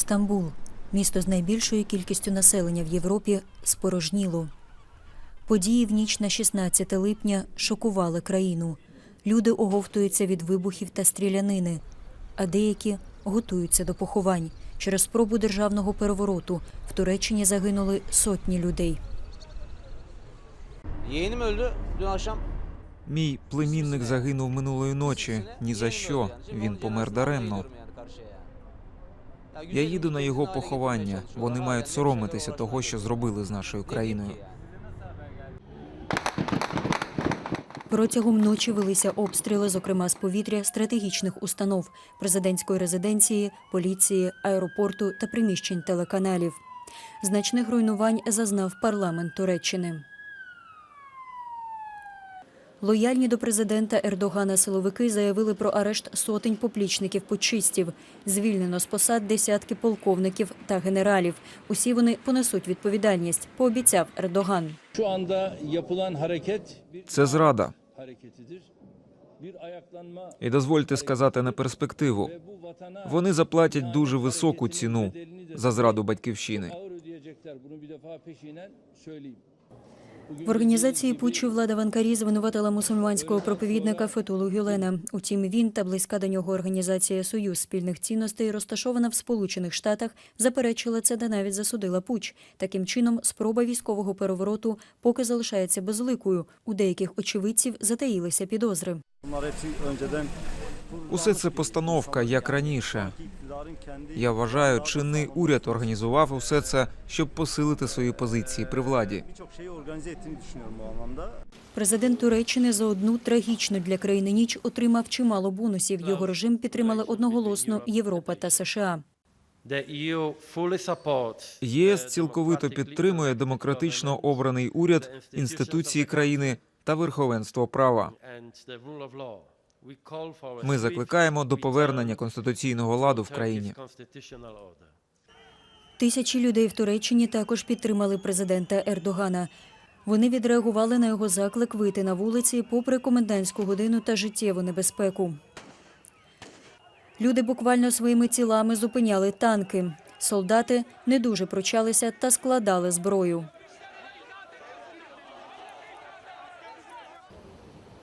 Стамбул, місто з найбільшою кількістю населення в Європі, спорожніло. Події в ніч на 16 липня шокували країну. Люди оговтуються від вибухів та стрілянини, а деякі готуються до поховань. Через спробу державного перевороту в Туреччині загинули сотні людей. Мій племінник загинув минулої ночі. Ні за що. Він помер даремно. Я їду на його поховання. Вони мають соромитися того, що зробили з нашою країною. Протягом ночі велися обстріли, зокрема з повітря, стратегічних установ, президентської резиденції, поліції, аеропорту та приміщень телеканалів. Значних руйнувань зазнав парламент Туреччини. Лояльні до президента Ердогана силовики заявили про арешт сотень поплічників путчистів. Звільнено з посад десятки полковників та генералів. Усі вони понесуть відповідальність, пообіцяв Ердоган. Це зрада. І дозвольте сказати на перспективу. Вони заплатять дуже високу ціну за зраду батьківщини. В організації путчу влада в Анкарі звинуватила мусульманського проповідника Фетулу Гюлена. Утім, він та близька до нього організація Союз спільних цінностей, розташована в Сполучених Штатах, заперечила це та навіть засудила путч. Таким чином, спроба військового перевороту поки залишається безликою. У деяких очевидців затаїлися підозри. Усе це постановка, як раніше. Я вважаю, чинний уряд організував усе це, щоб посилити свої позиції при владі. Президент Туреччини за одну трагічну для країни ніч отримав чимало бонусів. Його режим підтримали одноголосно Європа та США. EU ЄС цілковито підтримує демократично обраний уряд, інституції країни та верховенство права. Ми закликаємо до повернення конституційного ладу в країні. Тисячі людей в Туреччині також підтримали президента Ердогана. Вони відреагували на його заклик вийти на вулиці попри комендантську годину та життєву небезпеку. Люди буквально своїми тілами зупиняли танки. Солдати не дуже пручалися та складали зброю.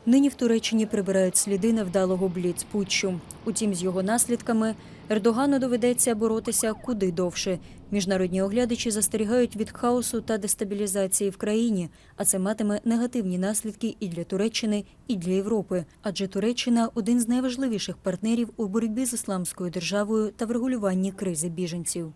Нині в Туреччині прибирають сліди невдалого бліцпутчу. Утім, з його наслідками Ердогану доведеться боротися куди довше. Міжнародні оглядачі застерігають від хаосу та дестабілізації в країні, а це матиме негативні наслідки і для Туреччини, і для Європи. Адже Туреччина один з найважливіших партнерів у боротьбі з ісламською державою та врегулюванні кризи біженців.